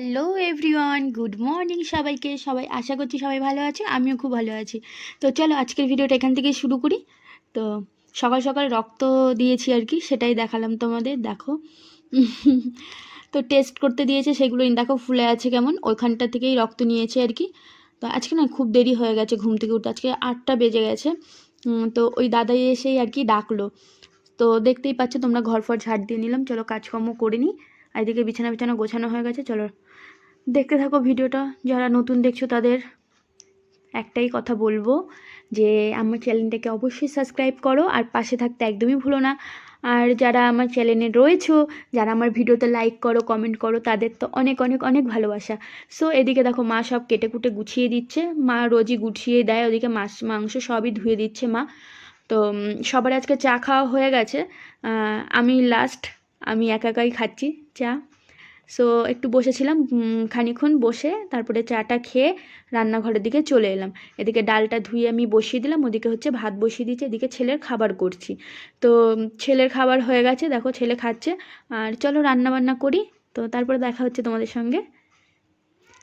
Hello everyone good morning সবাইকে। সবাই আশা করছি সবাই ভালো আছে, আমিও খুব ভালো আছি। তো চলো আজকের ভিডিওটা এখান থেকে শুরু করি। তো সকাল সকাল রক্ত দিয়েছি আর কি, সেটাই দেখালাম তোমাদের, দেখো। তো টেস্ট করতে দিয়েছে সেগুলো দেখো ফুলে আছে কেমন, ওইখানটা থেকেই রক্ত নিয়েছে আর কি। তো আজকে না খুব দেরি হয়ে গেছে ঘুম থেকে উঠতে, আজকে আটটা বেজে গেছে। তো ওই দাদাই এসেই আর কি ডাকলো। তো দেখতেই পাচ্ছ তোমরা ঘর ফর ঝাড় দিয়ে নিলাম, চলো কাজকর্ম করে নিই। এদিকে বিছানা বিছানা গোছানো হয়ে গেছে, চলো। দেখতে থাকো ভিডিওটা, যারা নতুন দেখছ তাদের একটাই কথা বলব যে আমার চ্যানেলটাকে অবশ্যই সাবস্ক্রাইব করো আর পাশে থাকতে একদমই ভুলো না। আর যারা আমার চ্যানেলে রয়েছো, যারা আমার ভিডিওতে লাইক করো কমেন্ট করো, তাদের তো অনেক অনেক অনেক ভালোবাসা। সো এদিকে দেখো মা সব কেটে কুটে গুছিয়ে দিচ্ছে। মা রোজই গুছিয়ে দেয়, ওদিকে মাছ, মাংস সবই ধুয়ে দিচ্ছে মা। তো সবার আজকে চা খাওয়া হয়ে গেছে। আমি লাস্ট আমি একা একাই খাচ্ছি। চা। সো একটু বসেছিলাম খানিক্ষণ বসে তারপরে চাটা খেয়ে রান্নাঘরের দিকে চলে এলাম। এদিকে ডালটা ধুয়ে আমি বসিয়ে দিলাম, ওদিকে হচ্ছে ভাত বসিয়ে দিয়েছি, এদিকে ছেলের খাবার করছি। তো ছেলের খাবার হয়ে গেছে, দেখো ছেলে খাচ্ছে। আর চলো রান্না বান্না করি, তো তারপরে দেখা হচ্ছে তোমাদের সঙ্গে।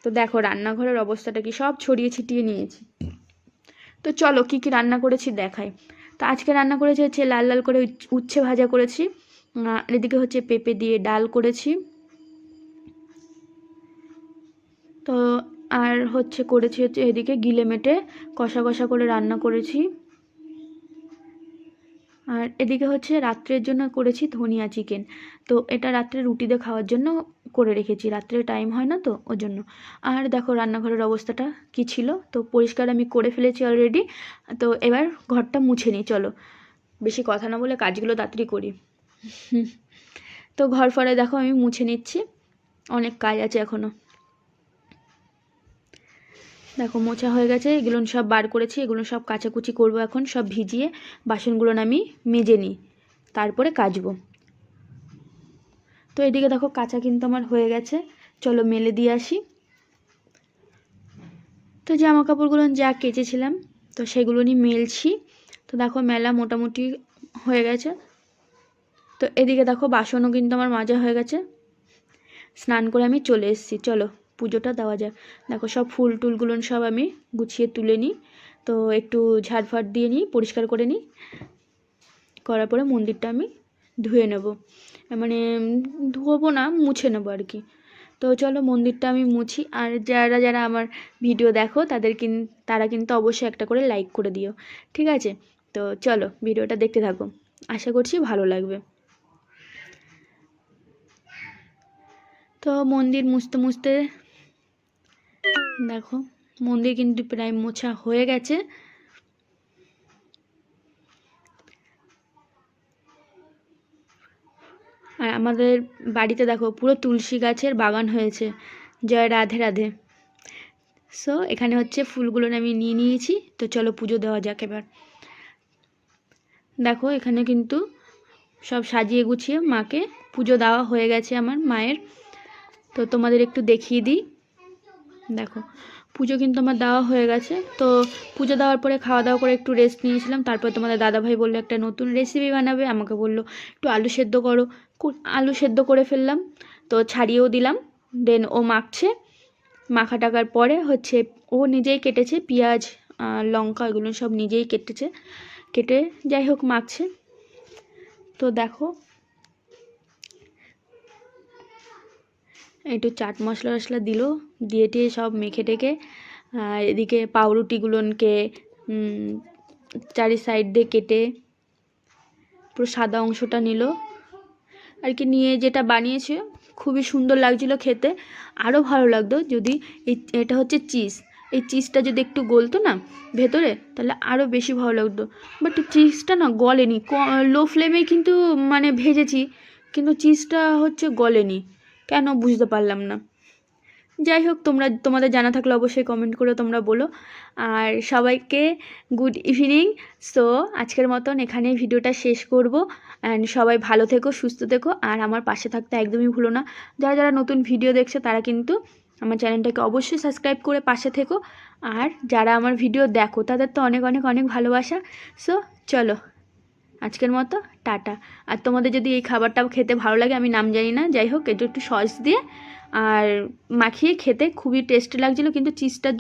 তো দেখো রান্নাঘরের অবস্থাটা কি, সব ছড়িয়ে ছিটিয়ে নিয়েছি। তো চলো কি কি রান্না করেছি দেখাই। তো আজকে রান্না করেছি হচ্ছে লাল লাল করে উচ্ছে ভাজা করেছি। এদিকে হচ্ছে পেঁপে দিয়ে ডাল করেছি। তো আর হচ্ছে করেছি হচ্ছে এদিকে গিলে মেটে কষা কষা করে রান্না করেছি। আর এদিকে হচ্ছে রাত্রের জন্য করেছি ধনিয়া চিকেন। তো এটা রাত্রে রুটিতে খাওয়ার জন্য করে রেখেছি, রাত্রে টাইম হয় না তো ওর জন্য আর দেখো রান্নাঘরের অবস্থাটা কি ছিল? তো পরিষ্কার আমি করে ফেলেছি অলরেডি তো এবার ঘরটা মুছে নিই, চলো। বেশি কথা না বলে কাজগুলো তাড়াতাড়ি করি। তো ঘর ফরে দেখো আমি মুছে নিচ্ছি। অনেক কাজ আছে এখনও দেখো, মোছা হয়ে গেছে, এগুলো সব বার করেছি, এগুলো সব কাচাকুচি করব এখন, সব ভিজিয়ে বাসনগুলো আমি মেজে নিই, তারপরে কাচবো। তো এদিকে দেখো, কাঁচা কিন্তু আমার হয়ে গেছে, চলো মেলে দিয়ে আসি। তো জামা কাপড়গুলো যা কেচেছিলাম, তো সেগুলো নিয়ে মেলছি। তো দেখো, মেলা মোটামুটি হয়ে গেছে তো এদিকে দেখো বাসনও কিন্তু আমার মাজা হয়ে গেছে। স্নান করে আমি চলে এসেছি। চলো, পুজোটা দেওয়া যাক। দেখো সব ফুল টুলগুলো সব আমি গুছিয়ে তুলে নিই। তো একটু ঝাড়ফাট দিয়ে নিই, পরিষ্কার করে নিই। করার পরে মন্দিরটা আমি ধুয়ে নেব। মানে ধোবো না, মুছে নেব আর কি। তো চলো মন্দিরটা আমি মুছি। আর যারা যারা আমার ভিডিও দেখো, তাদের কিন, তারা কিন্তু অবশ্যই একটা করে লাইক করে দিও। ঠিক আছে? তো চলো ভিডিওটা দেখতে থাকো। আশা করছি ভালো লাগবে। তো মন্দির মুছতে মুছতে, দেখো, মন্দির কিন্তু প্রায় মোছা হয়ে গেছে। আর আমাদের বাড়িতে দেখো, পুরো তুলসী গাছের বাগান হয়েছে। জয় রাধে রাধে। সো এখানে হচ্ছে ফুলগুলো আমি নিয়ে নিয়েছি। তো চলো পুজো দেওয়া যাক এবার। দেখো, এখানে কিন্তু সব সাজিয়ে গুছিয়ে মাকে পুজো দেওয়া হয়ে গেছে আমার মায়ের। তো তোমাদের একটু দেখিয়ে দিই। দেখো, পুজো কিন্তু আমার দেওয়া হয়ে গেছে। তো পুজো দেওয়ার পরে খাওয়া দাওয়া করে একটু রেস্ট নিয়েছিলাম। তারপর তোমাদের দাদাভাই বলল, একটা নতুন রেসিপি বানাবে। আমাকে বলল, একটু আলু সেদ্ধ করো। আলু সেদ্ধ করে ফেললাম। তো ছাড়িয়েও দিলাম। দেন ও মাখছে। মাখা টাকার পরে হচ্ছে ও নিজেই কেটেছে পেঁয়াজ লঙ্কা, এগুলো সব নিজেই কেটেছে। কেটে যাই হোক, মাখছে। তো দেখো একটু চাট মশলা টশলা দিল, দিয়ে টিয়ে সব মেখে টেখে আর এদিকে পাউরুটিগুলোকে চারি সাইড দিয়ে কেটে পুরো সাদা অংশটা নিল। আর কি নিয়ে যেটা বানিয়েছে, খুবই সুন্দর লাগছিল খেতে আরও ভালো লাগতো যদি এই, এটা হচ্ছে চিজ। এই চিজটা যদি একটু গলতো না ভেতরে, তাহলে আরও বেশি ভালো লাগতো। বাট চিজটা না গলেনি লো ফ্লেমেই কিন্তু মানে ভেজেছি, কিন্তু চিজটা হচ্ছে গলেনি। কেন বুঝতে পারলাম না। যাই হোক, তোমরা, তোমাদের জানা থাকলে অবশ্যই কমেন্ট করে তোমরা বলো। আর সবাইকে গুড ইভিনিং সো আজকের মতন এখানে ভিডিওটা শেষ করব। অ্যান্ড সবাই ভালো থেকো, সুস্থ থেকো। আর আমার পাশে থাকতে একদমই ভুলো না। যারা যারা নতুন ভিডিও দেখছে, তারা কিন্তু আমার চ্যানেলটাকে অবশ্যই সাবস্ক্রাইব করে পাশে থেকো। আর যারা আমার ভিডিও দেখো, তাদের তো অনেক অনেক অনেক ভালোবাসা। সো চলো। আজকের মতো, টাটা। আর তোমাদের যদি এই খাবারটা খেতে ভালো লাগে, আমি নাম জানি না, যাই হোক একটু একটু সস দিয়ে আর মাখিয়ে খেতে খুবই টেস্টি লাগছিল, কিন্তু চিজটার